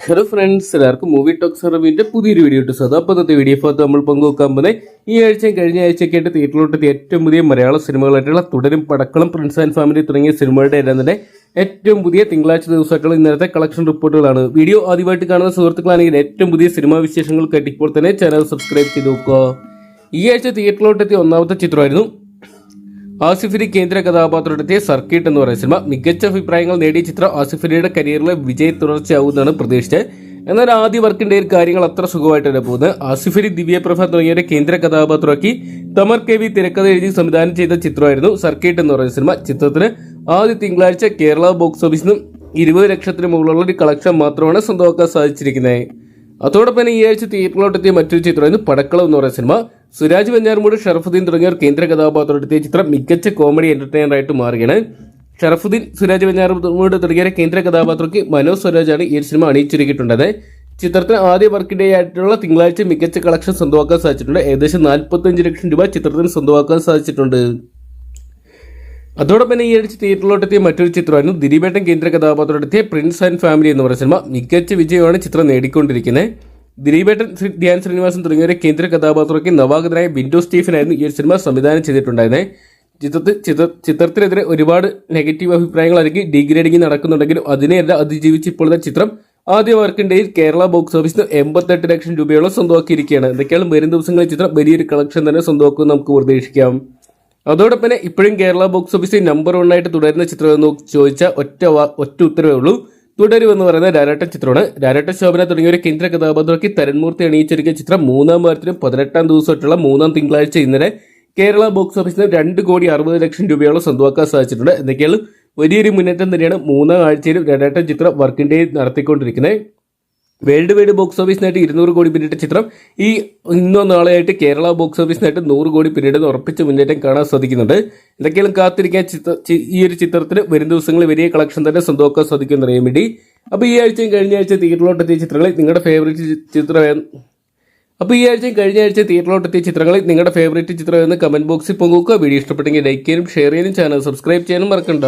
Hello friends എല്ലാവർക്കും movie talks സർവീന്റെ പുതിയൊരു വീഡിയോ ഇട്ട് സദാ അപ്പോൾ ഇന്നത്തെ വീഡിയോ ഭാഗത്ത് നമ്മൾ പങ്കുവെക്കാൻ പോകുന്നത് ഈ ആഴ്ചയും കഴിഞ്ഞ ആഴ്ചയൊക്കെ ആയിട്ട് തിയേറ്ററിലോട്ടെത്തിയ ഏറ്റവും പുതിയ മലയാള സിനിമകളായിട്ടുള്ള തുടരും പടക്കളം പ്രിൻസ് ആൻഡ് ഫാമിലി തുടങ്ങിയ സിനിമകളുടെ എല്ലാം തന്നെ ഏറ്റവും പുതിയ തിങ്കളാഴ്ച ദിവസമായിട്ടുള്ള ഇന്നലത്തെ കളക്ഷൻ റിപ്പോർട്ടുകളാണ് വീഡിയോ ആദ്യമായിട്ട് കാണുന്ന സുഹൃത്തുക്കളാണെങ്കിൽ ഏറ്റവും പുതിയ സിനിമാ വിശേഷങ്ങൾ ഇപ്പോൾ തന്നെ ചാനൽ സബ്സ്ക്രൈബ് ചെയ്ത് നോക്കുക. ഈ ആഴ്ച തിയേറ്ററിലോട്ടെത്തിയ ഒന്നാമത്തെ ചിത്രമായിരുന്നു ആസിഫലി കേന്ദ്ര കഥാപാത്രത്തെ സർക്കിട്ട് എന്ന് പറയുന്ന സിനിമ മികച്ച അഭിപ്രായങ്ങൾ നേടിയ ചിത്രം ആസിഫലിയുടെ കരിയറിലെ വിജയ തുടർച്ചയാവുമെന്നാണ് പ്രതീക്ഷിച്ചത്. എന്നാൽ ആദ്യ വർക്കിന്റെ കാര്യങ്ങൾ അത്ര സുഖമായിട്ടല്ല പോകുന്നത്. ആസിഫലി ദിവ്യപ്രഭ തുടങ്ങിയവരെ കേന്ദ്ര കഥാപാത്രമാക്കി തമർ കെ വി തിരക്കഥ എഴുതി സംവിധാനം ചെയ്ത ചിത്രമായിരുന്നു സർക്കിട്ട് എന്ന് പറയുന്ന സിനിമ. ചിത്രത്തിന് ആദ്യ തിങ്കളാഴ്ച കേരള ബോക്സ് ഓഫീസിൽ നിന്നും ഇരുപത് ലക്ഷത്തിന് മുകളിലുള്ള ഒരു കളക്ഷൻ മാത്രമാണ് സ്വന്തമാക്കാൻ സാധിച്ചിരിക്കുന്നത്. അതോടൊപ്പം ഈ ആഴ്ച തിയേറ്ററിലോട്ടെത്തിയ മറ്റൊരു ചിത്രമായിരുന്നു പടക്കളം എന്ന് പറയുന്ന സിനിമ. സുരാജ് വെഞ്ഞാറുമൂട് ഷറഫുദ്ദീൻ തുടങ്ങിയവർ കേന്ദ്ര കഥാപാത്രമെത്തിയ ചിത്രം മികച്ച കോമഡി എന്റർടൈനർ ആയിട്ട് മാറുകയാണ്. ഷറഫുദ്ദീൻ സുരാജ് വെഞ്ഞാറുമൂട് തുടങ്ങിയ കേന്ദ്ര കഥാപാത്രക്ക് മനോജ് സ്വരാജാണ് ഈ സിനിമ അണിയിച്ചൊരുക്കിയിട്ടുള്ളത്. ചിത്രത്തിന് ആദ്യ വർക്ക് ഡേ ആയിട്ടുള്ള തിങ്കളാഴ്ച മികച്ച കളക്ഷൻ സ്വന്തമാക്കാൻ സാധിച്ചിട്ടുണ്ട്. ഏകദേശം നാൽപ്പത്തഞ്ച് ലക്ഷം രൂപ ചിത്രത്തിന് സ്വന്തമാക്കാൻ സാധിച്ചിട്ടുണ്ട്. അതോടൊപ്പം തന്നെ ഈ ആഴ്ച തിയേറ്ററിലോട്ടെത്തിയ മറ്റൊരു ചിത്രമായിരുന്നു ദിലീപേട്ടൻ കേന്ദ്ര കഥാപാത്രമെത്തിയ പ്രിൻസ് ആൻഡ് ഫാമിലി എന്ന് പറയുന്ന സിനിമ. മികച്ച വിജയമാണ് ചിത്രം നേടിക്കൊണ്ടിരിക്കുന്നത്. ദിലീപേട്ടൻ ധ്യാൻ ശ്രീനിവാസൻ തുടങ്ങിയവരെ കേന്ദ്ര കഥാപാത്രമൊക്കെ നവാഗതനായ ബിൻഡോ സ്റ്റീഫനായിരുന്നു ഈ ഒരു സിനിമ സംവിധാനം ചെയ്തിട്ടുണ്ടായിരുന്നത് ചിത്രത്തിൽ ചിത്ര ചിത്രത്തിനെതിരെ ഒരുപാട് നെഗറ്റീവ് അഭിപ്രായങ്ങൾ അല്ലെങ്കിൽ ഡീഗ്രേഡിംഗ് നടക്കുന്നുണ്ടെങ്കിലും അതിനെയെല്ലാം അതിജീവിച്ച് ഇപ്പോഴത്തെ ചിത്രം ആദ്യ വർക്കിന്റെയിൽ കേരള ബോക്സ് ഓഫീസിന് എൺപത്തെട്ട് ലക്ഷം രൂപയോളം സ്വന്തമാക്കിയിരിക്കുകയാണ്. എന്തൊക്കെയാണ് വരും ദിവസങ്ങളിൽ ചിത്രം? വലിയൊരു കളക്ഷൻ തന്നെ സ്വന്തമാക്കുമെന്ന് നമുക്ക് പ്രതീക്ഷിക്കാം. അതോടൊപ്പം തന്നെ ഇപ്പോഴും കേരള ബോക്സ് ഓഫീസിൽ നമ്പർ വൺ ആയിട്ട് തുടരുന്ന ചിത്രം എന്ന് ചോദിച്ചാൽ ഒറ്റ ഒറ്റ ഉത്തരവേ ഉള്ളൂ. തുടരുമെന്ന് പറയുന്ന ഡയറക്ടർ ചിത്രമാണ്. ഡയറക്ടർ ശോഭന തുടങ്ങിയ ഒരു കേന്ദ്ര കഥാപാത്രമാക്കി തരൺമൂർത്തി അണിയിച്ചിരിക്കുന്ന ചിത്രം മൂന്നാം വാരത്തിനും പതിനെട്ടാം ദിവസമായിട്ടുള്ള മൂന്നാം തിങ്കളാഴ്ച ഇന്നലെ കേരള ബോക്സ് ഓഫീസിന് രണ്ട് കോടി അറുപത് ലക്ഷം രൂപയോളം സ്വന്തമാക്കാൻ സാധിച്ചിട്ടുണ്ട്. എന്തൊക്കെയാണ് വലിയൊരു മുന്നേറ്റം തന്നെയാണ് മൂന്നാം ആഴ്ചയിലും ഡയറക്ടർ ചിത്രം വർക്കിന്റെ നടത്തിക്കൊണ്ടിരിക്കുന്നത്. വേൾഡ് വൈഡ് ബോക്സ് ഓഫീസിനായിട്ട് ഇരുന്നൂറ് കോടി പിന്നിട്ട ചിത്രം. ഈ ഇന്നോ നാളെയായിട്ട് കേരള ബോക്സ് ഓഫീസിനായിട്ട് നൂറ് കോടി പിന്നിടുന്ന ഉറപ്പിച്ച മുന്നേറ്റം കാണാൻ സാധിക്കുന്നുണ്ട്. എന്തൊക്കെയാണ് കാത്തിരിക്കാൻ ചിത്ര ഈ ഒരു ചിത്രത്തിന് വരും ദിവസങ്ങളിൽ വലിയ കളക്ഷൻ തന്നെ സ്വന്തമാക്കാൻ സാധിക്കുമെന്ന് അറിയാൻ വേണ്ടി. അപ്പോൾ ഈ ആഴ്ചയും കഴിഞ്ഞ ആഴ്ച തിയേറ്ററിലോട്ടെത്തിയ ചിത്രങ്ങളിൽ നിങ്ങളുടെ ഫേവറേറ്റ് ചിത്രം അപ്പോൾ ഈ ആഴ്ചയും കഴിഞ്ഞ ആഴ്ച തിയേറ്ററിലോട്ടെത്തിയ ചിത്രങ്ങളിൽ നിങ്ങളുടെ ഫേവറേറ്റ് ചിത്രം എന്ന് കമന്റ് ബോക്സിൽ പങ്കുവെക്കുക. വീഡിയോ ഇഷ്ടപ്പെട്ടെങ്കിൽ ലൈക്ക് ചെയ്യാനും ഷെയർ ചെയ്യാനും ചാനൽ സബ്സ്ക്രൈബ് ചെയ്യാനും മറക്കണ്ട.